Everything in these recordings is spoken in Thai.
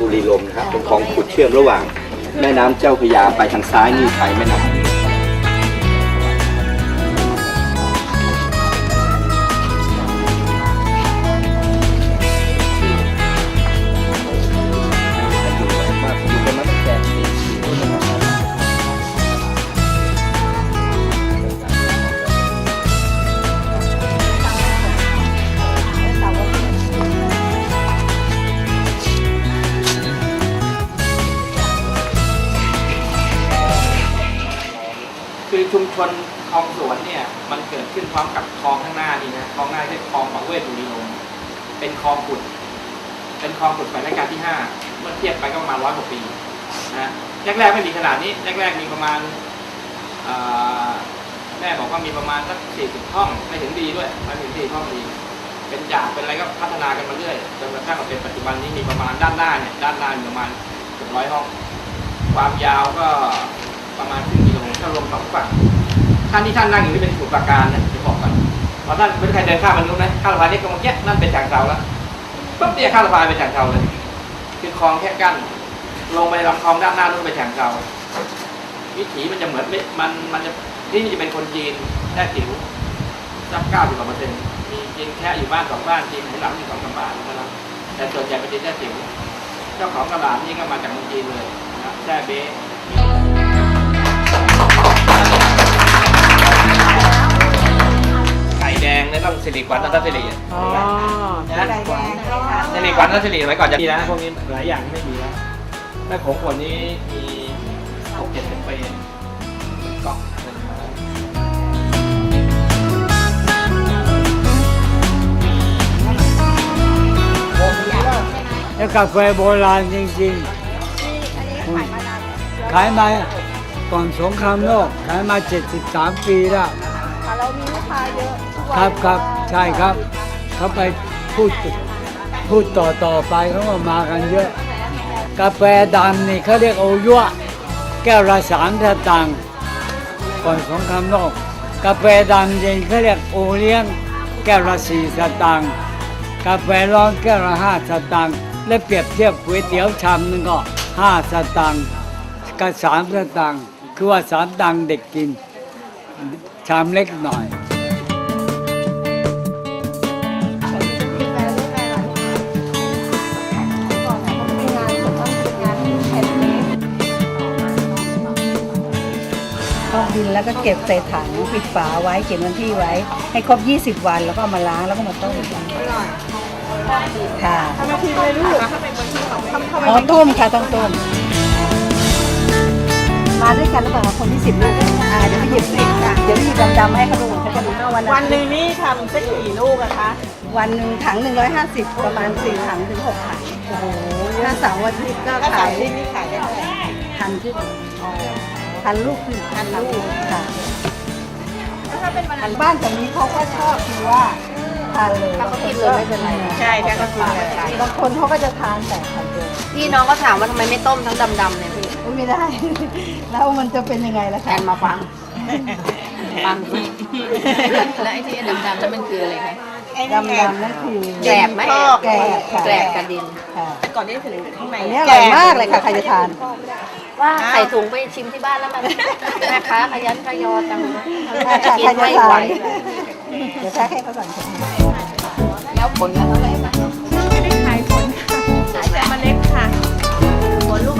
บุรีลมย์นะครับเป็นคลองขุดเชื่อมระหว่าง แม่น้ำเจ้าพระยาไปทางซ้ายนี่ไทยแม่น้ำ คือชุมชนคลองสวนเนี่ยมันเกิดขึ้นพร้อมกับคลองข้างหน้านี่นะคลองหน้าที่คลองประเวศบุรีลมเป็นคลองขุด เป็นคลองขุดสมัยรัชกาลที่ห้าเมื่อเทียบไปก็ประมาณร้อยกว่าปีนะแรกๆไม่มีขนาดนี้แรกๆมีประมาณแม่บอกว่ามีประมาณสักสี่สิบห้องไม่ถึงดีด้วยไม่ถึงสี่ห้องดีเป็นจากเป็นอะไรก็พัฒนากันมาเรื่อยจนกระทั่งมาเป็นปัจจุบันนี้มีประมาณด้านหน้าเนี่ยด้านหน้ามีประมาณเกือบร้อยห้อง ความยาวก็ประมาณ ครึ่งกิโลถ้ารวมสองฝั่งท่านที่ท่านนั่งอยู่ที่เป็นสมุทรปราการนะจะบอกก่อนพอท่านเป็นใครเดินข้ามมันนู้นนะข้ามสะพานนี้ก็เมื่อกี้นั่นเป็นจากเสาแล้วปุ๊บเนี่ยข้ามสะพานเป็นจากเสาเลยคือคลองแค่กั้นลงไปลำคลองด้านหน้านู้นไปจากเสาวิถีมันจะเหมือนไม่มันมันจะที่นี่จะเป็นคนจีนแค่ติ๋วสักเก้าสิบกว่าเปอร์เซ็นต์มีจีนแค่อยู่บ้านสองบ้านจีนไหหลังอยู่สองสามบ้านเท่านั้นแต่ส่วนใหญ่เป็นจีนแค่ติ๋วเจ้าของตลาดนี่ก็มาจากเมืองจีนเลยนะครับแช่เบ๊ แดงเนี่ยต้องสิริกวันนันทสิริอ๋อนะสิริกวันนันทสิริสมัยก่อนจะมีนะพวกนี้หลายอย่างไม่มีแล้วแม่โขงคนนี้มีหกเจ็ดสิบปีเป็นเกาะเป็นไม้แล้วกาแฟโบราณจริงๆ ขายมาก่อนสงครามโลก ขายมา 73 ปีแล้วค่ะเรามีลูกค้าเยอะทุกวัน ครับครับใช่ครับ เขาไปพูดพูดต่อต่อไปเขาก็มากันเยอะ กาแฟดำนี่เขาเรียกโอยัวแก้วละสามสตางค์ก่อนสงครามโลกกาแฟดำจริงเขาเรียกโอเลี้ยง แก้วละสี่สตางค์กาแฟร้อนแก้วละห้าสตางค์และเปรียบเทียบก๋วยเตี๋ยวชามหนึงก็ห้าสตางค์กับสามสตางค์คือว่าสามสตังค์เด็กกิน ชามเล็กหน่อย แล้วก็เก็บใส่ถังปิดฝาไว้เก็บวันที่ไว้ ให้ครบ 20 วันแล้วก็เอามาล้างแล้วก็มาต้มค่ะทำทีเลยลูกอ๋อต้มค่ะต้องต้มมาด้วยกันหรือเปล่าคะคนที่สิบลูกอ่าเดี๋ยวไปหยิบสิค่ะเดี๋ยวไปหยิบดำๆให้เขาดูเขาจะดูวันวันหนึ่งนี่ทำสักกี่ลูกอะคะวันหนึ่งถังหนึ่งร้อยห้าสิบประมาณสี่ถังถึงหกถังโอ้โหถ้าเสาร์อาทิตย์ก็ถ้าขาขายยที่นี่ขายได้เท่าไหร่พันขึ้น พันลูกขึ้นพันลูกค่ะอันบ้านแต่นี้เขาก็ชอบคือว่าทานเลยเขากินเลยไม่เป็นไรใช่ถ้าก็กินเลยค่ะบางคนเขาก็จะทานแต่พันเดียวพี่น้องก็ถามว่าทำไมไม่ต้มทั้งดำๆเนี่ยพี่อุ๊ยไม่ได้ แล้วมันจะเป็นยังไงล่ะแทคะนมาฟังฟังแล้วไอ้ที่ดำๆนั่นมันคืออะไรคะดำๆนั่นคือแกลบไหมแกลบค่ะแกลบกระดินค่ะแต่ก่อนนี่ถึงข้างในอันนี้อร่อยมากเลยค่ะใครจะทาน ว่าใส่ถุงไปชิมที่บ้านแล้วมันแม่ค้าขยันขยอจังค่ะค่ะกิใครนจะไม่ทาไหวนเดี๋ยวแพ็คให้เขาก่อนค่ะแล้วผลก็เท่าไหร่คะไม่ได้ขายผลค่ะขายแต่เมล็ดค่ะผลลูก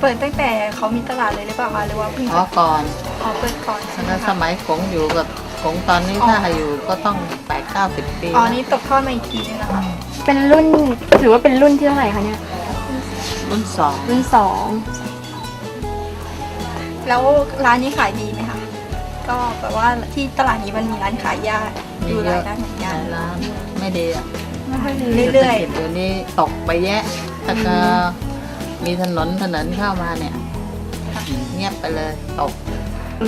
เปิดตั้งแต่เขามีตลาดเลยหรือเปล่าคะหรือว่าเพิ่งอ๋อก่อนอ๋อเปิดก่อนใช่ไหมแล้วสคะมัยกงอยู่กับกงตอนนี้ถ้าอยู่ก็ต้องแปดเก้าสิบปีอ๋อนี่ตกทอดมาอีกทีนึงนะคะ เป็นรุ่นถือว่าเป็นรุ่นที่เท่าไหร่คะเนี่ย รุ่นสองรุ่นสองแล้วร้านนี้ขายดีไหมคะ ก็แบบว่าที่ตลาดนี้มันมีร้านขายยาอยู่หลายร้านเหมือนกันร้านไม่ดีอะเรื่อยศษฐกิจเดี๋ยวนี้ตกไปแยะแต่ก็มีถนนถนนเข้ามาเนี่ย เงียบไปเลยตก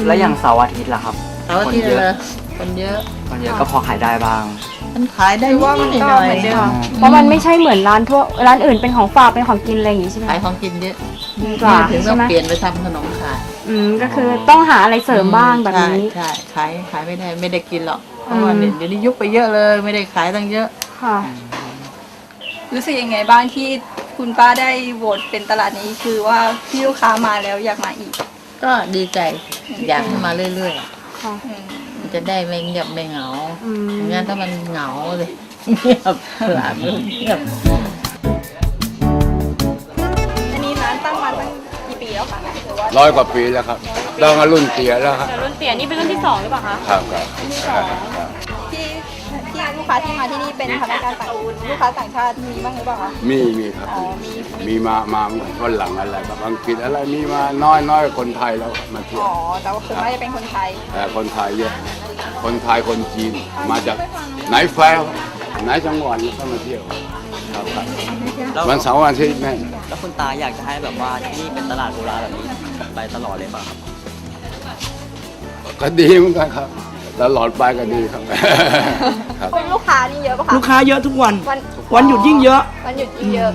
แล้วอย่างเสาร์อาทิตย์ล่ะครับเสาร์อาทิตย์เลยคนเยอะ คนเยอะก็พอขายได้บ้าง มันขายได้ๆว่ามันนิดก็หน่อเหยมือนเดิมเพราะมันไม่ใช่เหมือนร้านทั่วร้านอื่นเป็นของฝากเป็นของกินอะไรอย่างงี้ใช่ไหมขายของกินเยอะดีกว่าถึงต้ใช่องไหมเปลี่ยนไปทำขนมขายอืมก็คือต้องหาอะไรเสริมบ้างแบบนี้ ใช่ใช่ขายขายไม่ได้ไม่ได้กินหรอกเพราะว่าอืม เดี๋ยวนี้ยุบไปเยอะเลย ไม่ได้ขายตั้งเยอะ ค่ะ รู้สึกยังไงบ้างที่คุณป้าได้โหวตเป็นตลาดนี้คือว่าที่ลูกค้ามาแล้วอยากมาอีกก็ดีใจอยากให้มาเรื่อยค่ะอืมๆมัน จะได้ไม่เงียบไม่เหงาอืมไม่งั้นถ้ามันเหงาเลยเงียบตลาดมันเงียบอันนี้ร้านตั้งมาตั้งกี่ปีแล้วคะหรือว่าร้อยกว่าปีแล้วครับตั้งแต่รุ่นเตียแล้วครับแต่รุ่นเตี๋ยนี่เป็นรุ่นที่สองหรือเปล่าคะครับครับที่ ที่ลูกค้าที่มาที่นี่เป็นพนักงานต่างลูกค้าต่างชาติมีบ้างหรือเปล่าคะ มีมีครับอ๋อมี มีมามาคนหลังอะไรแบบอังกฤษอะไรมีมาน้อยน้อยคนไทยแล้วมาเที่ยวอ๋อแต่ว่าคือไม่ได้เป็นคนไทย แต่คนไทยเยอะคนไทยคนจีนมาจากไหนแฟร์ไหนจังหวัดก็มาเที่ยวครับครับวันเสาร์วันอาทิตย์แม่นแล้วคุณตาอยากจะให้แบบว่าที่นี่เป็นตลาดโบราณแบบนี้ไปตลอดเลยเปล่ะครับ ก็ดีเหมือนกันครับ ตลอดไปก็ดีครับ ครับคนลูกค้านี่เยอะปะคะ ลูกค้าเยอะทุกวัน วันวันหยุดยิ่งเยอะ วันหยุดยิ่งเยอะ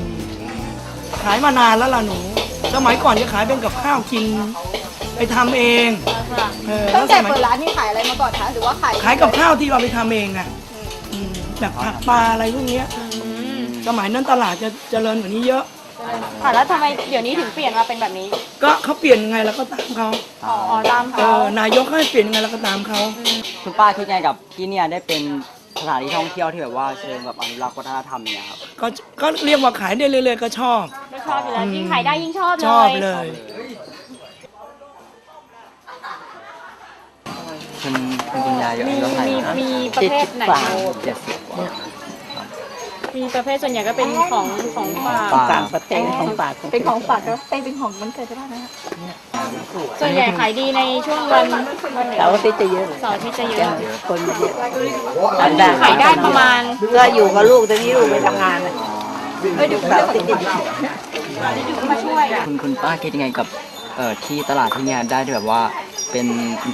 ขายมานานแล้วล่ะหนู สมัยก่อนจะขายเป็นกับข้าวกิน ไปทำเอง เออตั้งแต่ล้วสมัยเปิดร้านนี่ขายอะไรมาก่อนคะ หรือว่าขายขายกับข้าวที่เราไปทำเองอะอืมแบบผักปลาอะไรพวกเนี้ยสมัยนั้นตลาดจะเจริญกว่านี้เยอะ ค่ะแล้วทำไมเดี๋ยวนี้ถึงเปลี่ยนมาเป็นแบบนี้ ก็เขาเปลี่ยนยังไงเราก็ตามเขาอ๋อตามเอเขาอนายกเขาให้เปลี่ยนยังไงเราก็ตามเขา คุณป้าคิดไงกับที่เนี่ยได้เป็นสถานที่ท่องเที่ยวที่แบบว่าเชิงแบบอนุรักษ์วัฒนธรรมเนี่ยครับ ก็ก็เรียกว่าขายได้เรื่อยๆก็ชอบ ไม่ชอบอยู่แล้วยิ่งขายได้ยิ่งชอบเลย ชอบเลย คุณคุณคุณยายอายุมีเท่าไหร่มีนะมีประเภทไหน เจ็ดสิบกว่า มีประเภทส่วนใหญ่ก็เป็นของของฝากฝากต่างประเทศของฝากของเป็นของฝากแล้วเป็นของมันเกิดใช่ไหมนะคะส่วนใหญ่ขายดีในช่วงวันวันไหนเสาร์อาทิตย์จะเยอะเสาร์อาที่จะเยจะอะคนมาเยอะขายได้ประมาณก็อยู่กับลูกตอนนี้ลูกไปทำงานเลยก็อยู่เสาร์อาทิตย์จะอยู่มาช่วยคุณคุณป้าคิดยังไงกับเอ่อที่ตลาดที่เนี่ยได้ที่แบบว่าเป็น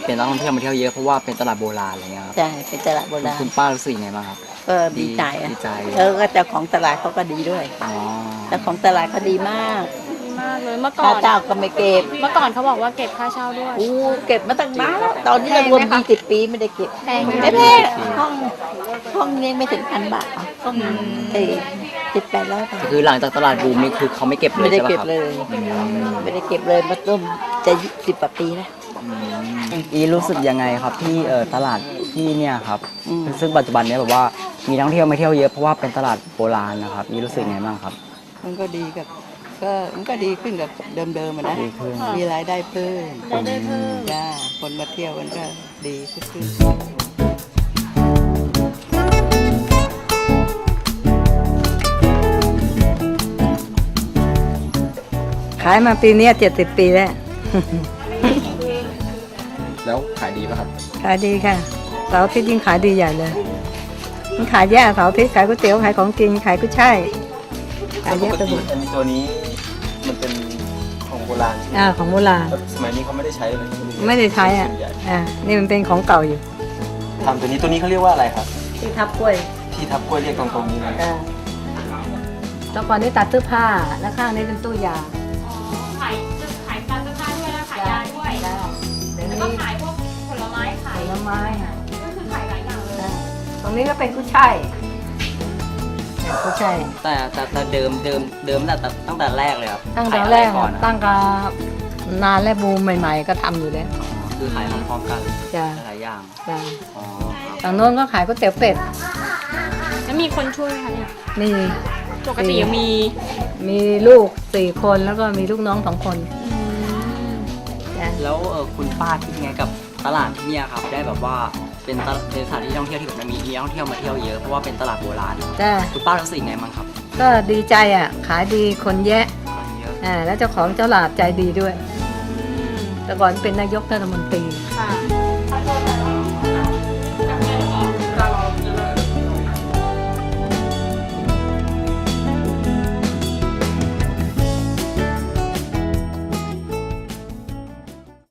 เป็นนักท่องเที่ยวมาเที่ยวเยอะเพราะว่าเป็นตลาดโบราณอะไรเงี้ยครับใช่เป็นตลาดโบราณคุณป้ารู้สึกยังไงบ้างครับ ก็ดีใจอะดีใจเออก็เจ้าของตลาดเขาก็ดีด้วย อ๋อเจ้าของตลาดเขาดีมากดีมากเลยเมื่อก่ค่าอนเจ้าก็ไม่เก็บเมื่อก่อนเขาบอกว่าเก็บค่าเช่าด้วย อู้เก็บมาตั้งนานแล้วตอนนี้เรารวมยี่สิบปีไม่ได้เก็บแพงไหมไม่แพงห้องห้องนี้ไม่ถึงพันบาทห้องเอ้เจ็ดแปดร้อยบาทก็คือหลังจากตลาดบูมนี่คือเขาไม่เก็บเลยไม่ได้ใช่ปะเก็บครับเลย ไม่ได้เก็บเลยมาต้มจะสิบกว่าปีแล้ว อีรู้สึกยังไงครับที่เอ่อตลาดที่เนี่ยครับ อืม ซึ่งปัจจุบันเนี้แบบว่า มีนักท่องเที่ยวมาเที่ยวเยอะเพราะว่าเป็นตลาดโบราณนะครับอีรู้สึกยังไงบ้างครับ มันก็ดีกับก็มันก็ดีขึ้นกับเดิมๆอะนะ ดีขึ้น มีรายได้เพิ่มรายได้เพิ่ม จ้าคนมาเที่ยวมันก็ดีขึ้น ขายมาปีเนี้เจ็ดสิบปีแล้ว แล้วขายดีป่ะครับ ขายดีค่ะเสาร์อาทิตย์ยิ่งขายดีใหญ่เลย มันขายแย่เสาร์อาทิตย์ขายก๋วยเตี๋ยวขายของกินขายกุ้ยช่ายขายแย่ไปหมดอันนี้ตัวนี้มันเป็นของโบราณอ่าของโบราณสมัยนี้เขาไม่ได้ใช้เลยไม่ได้ใช้อะอ่านี่มันเป็นของเก่าอยู่ทำตัวนี้ตัวนี้เขาเรียกว่าอะไรครับ ที่ทับกล้วย ที่ทับกล้วยเรียกตรงๆนี้เลยอ่าตอนก่อนนี่ตัดเสื้อผ้าแล้วข้างนี้เป็นตู้ยาขายขายตามเสื้อผ้าด้วยนะขายยาด้วยเดี๋ยวแล้วนี้ก็ขาย นี้ก็เป็นกุ้ยช่ายเนี่ยกุ้ยช่ายแต่แต่แต่เดิมเดิมเดิมตั้งแต่ตั้งแต่แรกเลยครับตั้งแต่ขายอะแรไกก่ออะนนะตั้งกับนานและบูมใหม่ ๆ ก็ทำอยู่แล้วคือขายพร้อมๆกันจ้ะหลายอย่างจ้ะอ๋อฝั่งโน้นก็ขายก๋วยเตี๋ยวเป็ดแล้วมีคนช่วยไหมคะเนี่ยมีปกติยังมีมีลูกสี่คนแล้วก็มีลูกน้องสองคนจ้ะแล้วเออคุณป้าคิดยังไงกับตลาดที่เนี่ยครับ ได้แบบว่า เป็นตลาดเป็นสถานที่ท่องเที่ยวที่แบบมันมีนักท่องเที่ยวมาเที่ยวเยอะเพราะว่าเป็นตลาดโบราณจ้ะคุณป้ารู้สึกยังไงบ้างครับก็ดีใจอะ ขายดีคนแยะคนเยอะอ่าแล้วเจ้าของเจ้าหลาดใจดีด้วย แต่ก่อนเป็นนายกเทศมนตรี